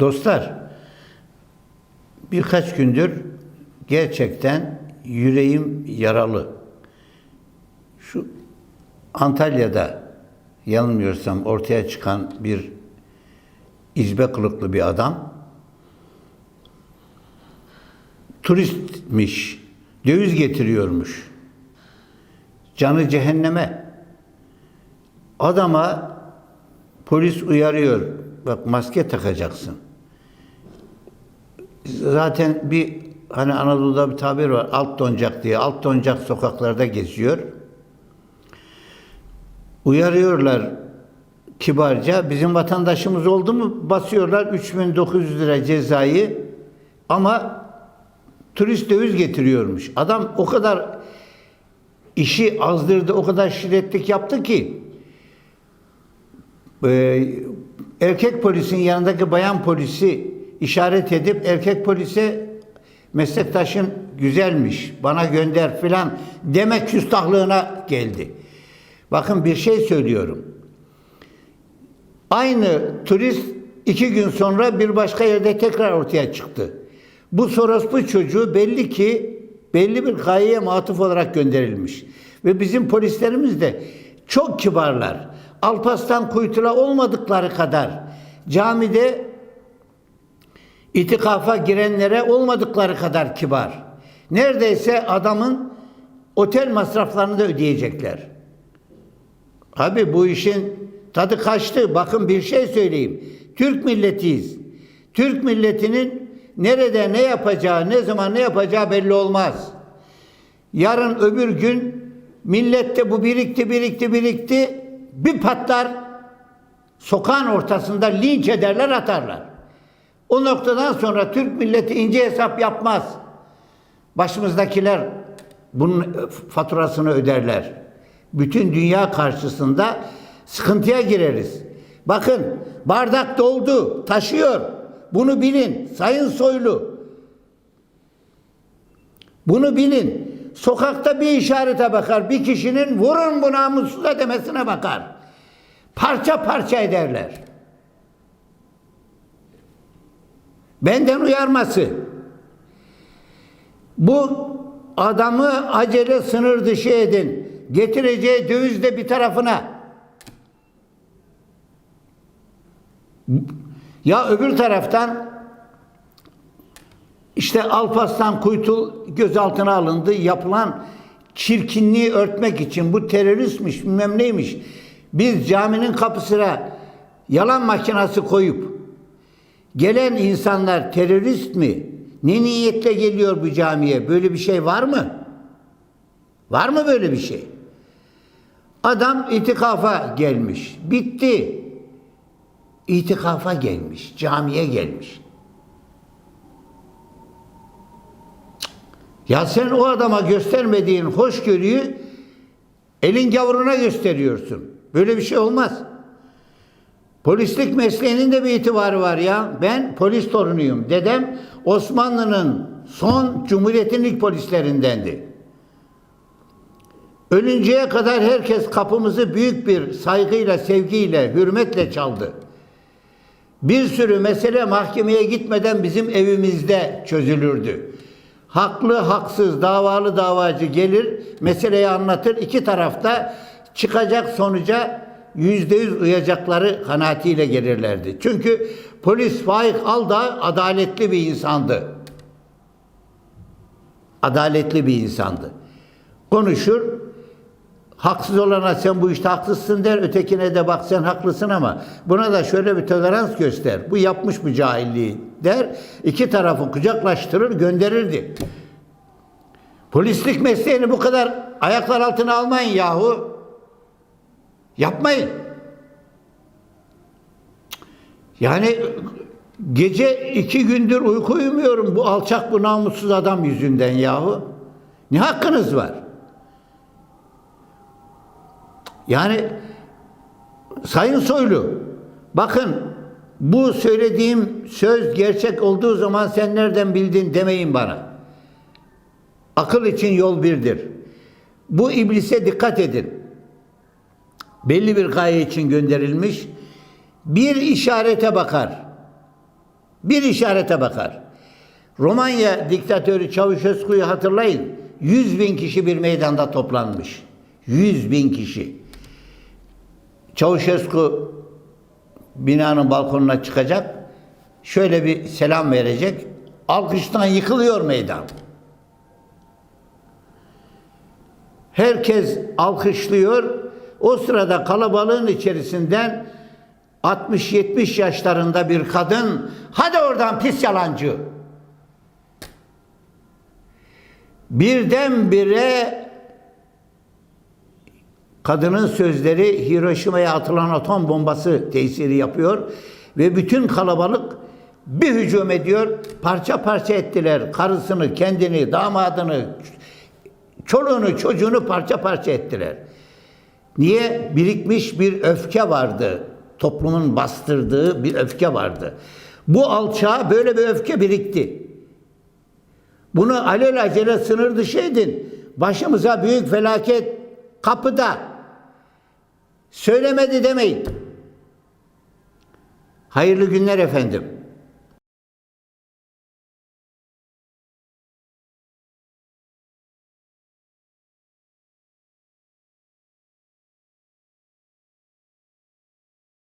Dostlar, birkaç gündür gerçekten yüreğim yaralı. Şu Antalya'da yanılmıyorsam ortaya çıkan bir izbe kılıklı bir adam turistmiş, döviz getiriyormuş. Canı cehenneme. Adama polis uyarıyor. Bak maske takacaksın. Zaten bir hani Anadolu'da bir tabir var. Alt doncak diye. Alt doncak sokaklarda geziyor. Uyarıyorlar kibarca. Bizim vatandaşımız oldu mu basıyorlar 3900 lira cezayı ama turist döviz getiriyormuş. Adam o kadar işi azdırdı, o kadar şiddetlik yaptı ki e, erkek polisin yanındaki bayan polisi işaret edip erkek polise meslektaşın güzelmiş, bana gönder filan demek küstahlığına geldi. Bakın bir şey söylüyorum. Aynı turist iki gün sonra bir başka yerde tekrar ortaya çıktı. Bu sorospu çocuğu belli ki belli bir gayeye matıf olarak gönderilmiş. Ve bizim polislerimiz de çok kibarlar. Alpaslan kuytula olmadıkları kadar camide itikafa girenlere olmadıkları kadar kibar. Neredeyse adamın otel masraflarını da ödeyecekler. Abi bu işin tadı kaçtı. Bakın bir şey söyleyeyim. Türk milletiyiz. Türk milletinin nerede ne yapacağı, ne zaman ne yapacağı belli olmaz. Yarın öbür gün millette bu birikti, birikti, birikti. Bir patlar sokağın ortasında linç ederler, atarlar. O noktadan sonra Türk milleti ince hesap yapmaz. Başımızdakiler bunun faturasını öderler. Bütün dünya karşısında sıkıntıya gireriz. Bakın bardak doldu, taşıyor. Bunu bilin Sayın Soylu. Bunu bilin. Sokakta bir işarete bakar. Bir kişinin vurun bu namussuza demesine bakar. Parça parça ederler. Benden uyarması. Bu adamı acele sınır dışı edin. Getireceği döviz de bir tarafına. Ya öbür taraftan işte Alparslan Kuytul gözaltına alındı. Yapılan çirkinliği örtmek için bu teröristmiş bilmem neymiş. Biz caminin kapısına yalan makinası koyup gelen insanlar terörist mi? Ne niyetle geliyor bu camiye? Böyle bir şey var mı? Var mı böyle bir şey? Adam itikafa gelmiş. Bitti. İtikafa gelmiş. Camiye gelmiş. Ya sen o adama göstermediğin hoşgörüyü elin gavruna gösteriyorsun. Böyle bir şey olmaz. Polislik mesleğinin de bir itibarı var ya. Ben polis torunuyum. Dedem Osmanlı'nın son Cumhuriyet'in ilk polislerindendi. Ölünceye kadar herkes kapımızı büyük bir saygıyla, sevgiyle, hürmetle çaldı. Bir sürü mesele mahkemeye gitmeden bizim evimizde çözülürdü. Haklı, haksız, davalı, davacı gelir, meseleyi anlatır. İki tarafta çıkacak sonuca yüzde yüz uyacakları kanaatiyle gelirlerdi. Çünkü polis Faik Alda adaletli bir insandı. Adaletli bir insandı. Konuşur, haksız olana sen bu işte haksızsın der, ötekine de bak sen haklısın ama buna da şöyle bir tolerans göster. Bu yapmış bu cahilliği der. İki tarafı kucaklaştırır, gönderirdi. Polislik mesleğini bu kadar ayaklar altına almayın yahu. Yapmayın. Yani gece iki gündür uyku uyumuyorum bu alçak bu namussuz adam yüzünden yahu. Ne hakkınız var? Yani Sayın Soylu bakın bu söylediğim söz gerçek olduğu zaman sen nereden bildin demeyin bana. Akıl için yol birdir. Bu iblise dikkat edin. Belli bir gaye için gönderilmiş. Bir işarete bakar. Bir işarete bakar. Romanya diktatörü Çavuşescu'yu hatırlayın. 100 bin kişi bir meydanda toplanmış. 100 bin kişi. Çavuşescu binanın balkonuna çıkacak. Şöyle bir selam verecek. Alkıştan yıkılıyor meydan. Herkes alkışlıyor. O sırada kalabalığın içerisinden 60-70 yaşlarında bir kadın hadi oradan pis yalancı. Birdenbire kadının sözleri Hiroşima'ya atılan atom bombası tesiri yapıyor ve bütün kalabalık bir hücum ediyor. Parça parça ettiler. Karısını, kendini, damadını, çoluğunu, çocuğunu parça parça ettiler. Niye? Birikmiş bir öfke vardı. Toplumun bastırdığı bir öfke vardı. Bu alçağa böyle bir öfke birikti. Bunu alelacele sınır dışı edin. Başımıza büyük felaket kapıda. Söylemedi demeyin. Hayırlı günler efendim.